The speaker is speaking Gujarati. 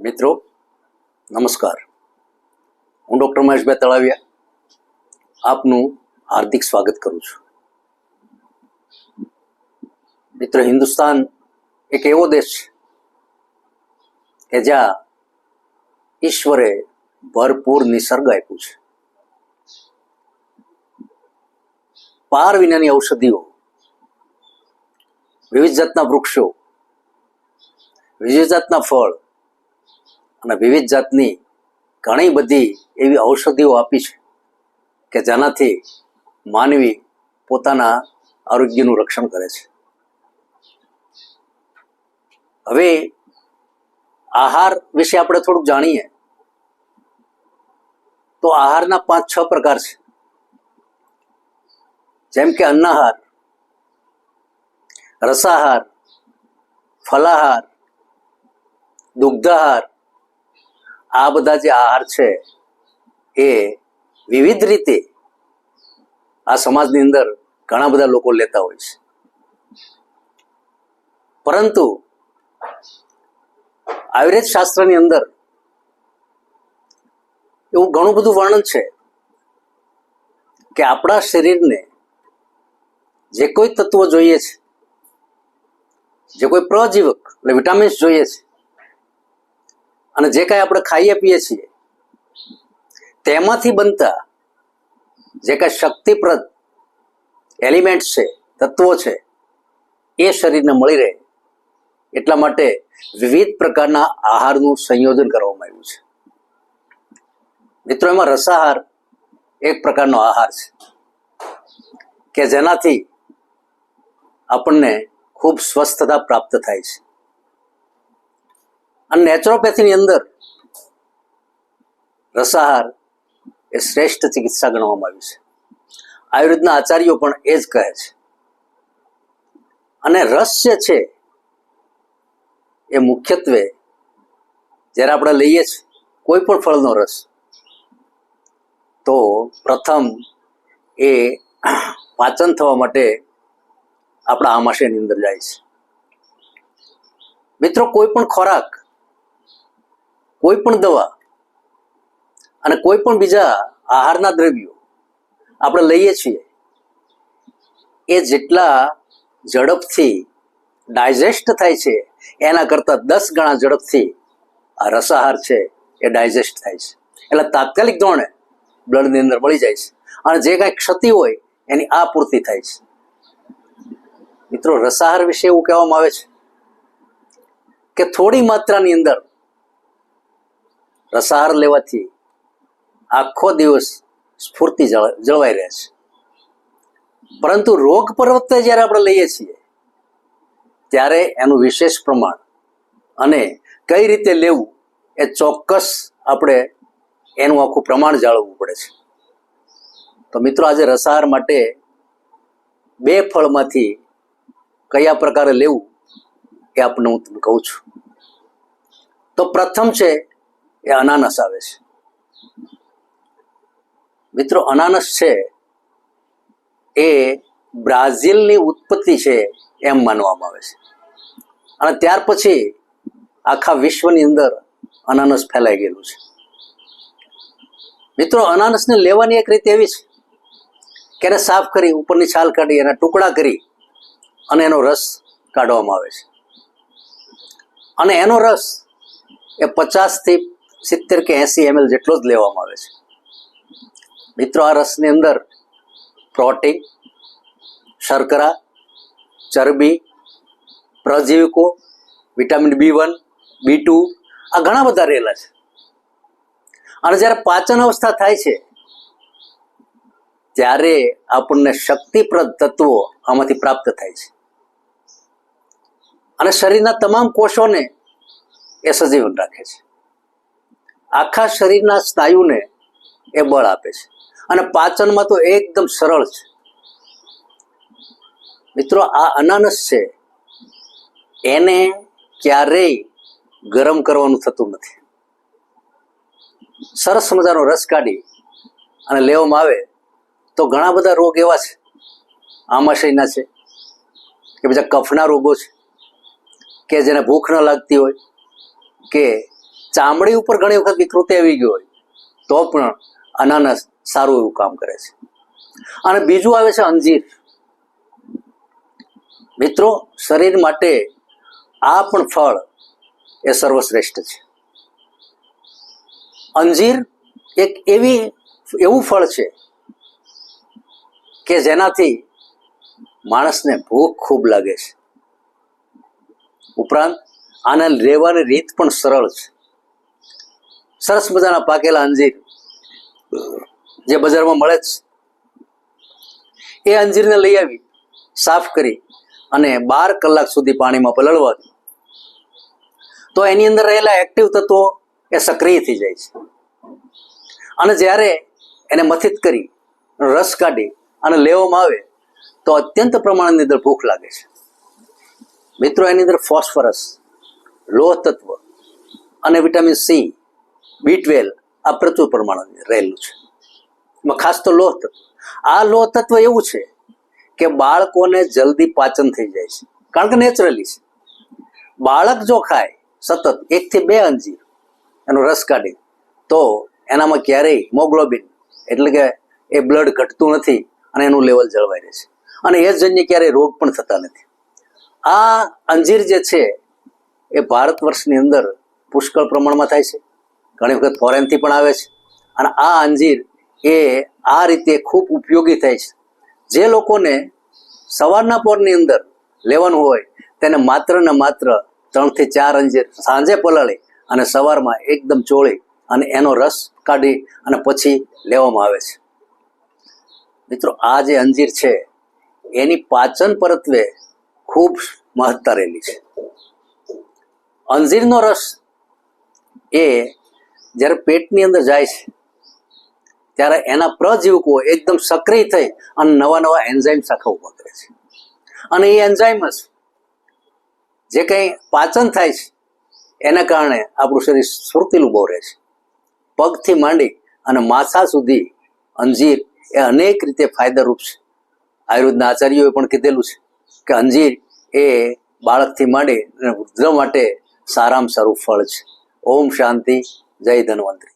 મિત્રો, નમસ્કાર. હું ડૉક્ટર મહેશભાઈ તળાવિયા આપનું હાર્દિક સ્વાગત કરું છું. મિત્રો, હિન્દુસ્તાન એક એવો દેશ છે કે જ્યાં ઈશ્વરે ભરપૂર નિસર્ગ આપ્યું છે. પાર વિનાની ઔષધિઓ, વિવિધ જાતના વૃક્ષો, વિવિધ જાતના ફળ અને વિવિધ જાતની ઘણી બધી એવી ઔષધિઓ આપી છે કે જેનાથી માનવી પોતાના આરોગ્યનું રક્ષણ કરે છે. હવે આહાર વિશે આપણે થોડુંક જાણીએ. તો આહારના પાંચ છ પ્રકાર છે. જેમ કે અન્નાહાર, રસાહાર, ફલાહાર, દુગ્ધાહાર આ બધા જે આહાર છે, એ વિવિધ રીતે આ સમાજની અંદર ઘણા બધા લોકો લેતા હોય છે. પરંતુ આયુર્વેદ શાસ્ત્રની અંદર એવું ઘણું બધું વર્ણન છે કે આપણા શરીરને જે કોઈ તત્વો જોઈએ છે, જે કોઈ પ્રજીવક એટલે વિટામિન્સ જોઈએ છે અને જે કાંઈ આપણે ખાઈએ પીએ છીએ, તેમાંથી બનતા જે કાંઈ શક્તિપ્રદ એલિમેન્ટ્સ છે, તત્વો છે, એ શરીરને મળી રહે. એટલા માટે વિવિધ પ્રકારના આહારનું સંયોજન કરવામાં આવ્યું છે. મિત્રો, એમાં રસાહાર એક પ્રકારનો આહાર છે, કે જેનાથી આપણને ખૂબ સ્વસ્થતા પ્રાપ્ત થાય છે. અને નેચરોપેથીની અંદર રસાહાર એ શ્રેષ્ઠ ચિકિત્સા ગણવામાં આવ્યું છે. આયુર્વેદના આચાર્યો પણ એ જ કહે છે. અને રસ જે છે એ મુખ્યત્વે જ્યારે આપણે લઈએ છીએ કોઈ પણ ફળનો રસ, તો પ્રથમ એ પાચન થવા માટે આપણા આમાશયની અંદર જાય છે. મિત્રો, કોઈ પણ ખોરાક કોઈ પણ દવા અને કોઈ પણ બીજા આહારના દ્રવ્યો આપણે લઈએ છીએ, એ જેટલા ઝડપથી ડાયજેસ્ટ થાય છે, એના કરતાં દસ ગણા ઝડપથી આ રસાહાર છે, એ ડાયજેસ્ટ થાય છે. એટલે તાત્કાલિક ધોરણે બ્લડની અંદર મળી જાય છે અને જે કાંઈ ક્ષતિ હોય, એની આ પૂર્તિ થાય છે. મિત્રો, રસાહાર વિશે એવું કહેવામાં આવે છે કે થોડી માત્રાની અંદર રસાહાર લેવાથી આખો દિવસ સ્ફૂર્તિ જળ- જળવાઈ રહે છે. પરંતુ રોગ પર્વતને જ્યારે આપણે લઈએ છીએ, ત્યારે એનું વિશેષ પ્રમાણ અને કઈ રીતે લેવું એ ચોક્કસ આપણે એનું આખું પ્રમાણ જાળવવું પડે છે. તો મિત્રો, આજે રસાહાર માટે બે ફળમાંથી કયા પ્રકારે લેવું એ આપને હું તમને કહું છું. તો પ્રથમ છે એ અનાનસ આવે છે. મિત્રો, અનાનસ છે એ બ્રાઝિલની ઉત્પત્તિ છે એમ માનવામાં આવે છે. અને ત્યાર પછી આખા વિશ્વની અંદર અનાનસ ફેલાઈ ગયેલું છે. મિત્રો, અનાનસને લેવાની એક રીત એવી છે કે એને સાફ કરી, ઉપરની છાલ કાઢી, એના ટુકડા કરી અને એનો રસ કાઢવામાં આવે છે. અને એનો રસ એ પચાસથી સિત્તેર કે એંસી એમએલ જેટલો જ લેવામાં આવે છે. મિત્રો, આ રસની અંદર પ્રોટીન શર્કરા, ચરબી, પ્રજીવિકો, vitamin B one, B two, આ ઘણા બધા રહેલા છે. અને જ્યારે પાચન અવસ્થા થાય છે, ત્યારે આપણને શક્તિપ્રદ તત્વો આમાંથી પ્રાપ્ત થાય છે. અને શરીરના તમામ કોષોને એ સજીવન રાખે છે. આખા શરીરના સ્નાયુને એ બળ આપે છે. અને પાચનમાં તો એકદમ સરળ છે. મિત્રો, આ અનાનસ છે. એને ક્યારેય ગરમ કરવાનું થતું નથી. સરસ મજાનો રસ કાઢી અને લેવામાં આવે તો ઘણા બધા રોગ એવા છે. આમાશયના છે, કે બીજા કફના રોગો છે, કે જેને ભૂખ ન લાગતી હોય, કે ચામડી ઉપર ઘણી વખત વિકૃતિ આવી ગઈ હોય, તો પણ અનાનસ સારું એવું કામ કરે છે. અને બીજું આવે છે અંજીર. મિત્રો, શરીર માટે આ પણ ફળ એ સર્વશ્રેષ્ઠ છે. અંજીર એક એવી એવું ફળ છે કે જેનાથી માણસને ભૂખ ખૂબ લાગે છે. ઉપરાંત, આને લેવાની રીત પણ સરળ છે. સરસ મજાના પાકેલા અંજીર, જે બજારમાં મળે છે એ અંજીરને લઈ આવી, સાફ કરી અને બાર કલાક સુધી પાણીમાં પલળવા તો એની અંદર રહેલા એક્ટિવ તત્વો એ સક્રિય થઈ જાય છે. અને જ્યારે એને મથિત કરી, રસ કાઢી અને લેવામાં આવે, તો અત્યંત પ્રમાણની અંદર ભૂખ લાગે છે. મિત્રો, એની અંદર ફોસ્ફરસ, લોહ તત્વ અને વિટામિન સી બી ટ્વેલ્વ આ પ્રચુર પ્રમાણમાં રહેલું છે. એમાં ખાસ તો લોહ તત્વ આ લોહ તત્વ એવું છે કે બાળકોને જલ્દી પાચન થઈ જાય છે. કારણ કે નેચરલી છે. બાળક જો ખાય સતત એકથી બે અંજીર એનો રસ કાઢી તો એનામાં ક્યારેય હિમોગ્લોબિન એટલે કે એ બ્લડ ઘટતું નથી અને એનું લેવલ જળવાઈ રહે છે. અને એ જન્ય ક્યારેય રોગ પણ થતા નથી. આ અંજીર જે છે, એ ભારત વર્ષની અંદર પુષ્કળ પ્રમાણમાં થાય છે. ઘણી વખત ફોરેનથી પણ આવે છે. અને આ અંજીર એ આ રીતે ખૂબ ઉપયોગી થાય છે. જે લોકોને સવારના પોરની અંદર લેવાનું હોય, તેને માત્ર ને માત્ર ત્રણથી ચાર અંજીર સાંજે પલાળી અને સવારમાં એકદમ ચોળી અને એનો રસ કાઢી અને પછી લેવામાં આવે છે. મિત્રો, આ જે અંજીર છે, એની પાચન પરત્વે ખૂબ મહત્તા રહેલી છે. અંજીરનો રસ એ જ્યારે પેટની અંદર જાય છે, ત્યારે એના પ્રજીવકો એકદમ સક્રિય થઈ અને નવા નવા એન્ઝાઇમ શાખા ઊભા કરે છે. અને એ એન્ઝાઇમ જ જે કંઈ પાચન થાય છે, એના કારણે આપણું શરીર સ્ફૂર્તિલું બહુ રહે છે. પગથી માંડી અને માથા સુધી અંજીર એ અનેક રીતે ફાયદારૂપ છે. આયુર્વેદના આચાર્યોએ પણ કીધેલું છે કે અંજીર એ બાળકથી માંડી અને વૃદ્ધ માટે સારામાં સારું ફળ છે. ઓમ શાંતિ. જય ધન્વંતરી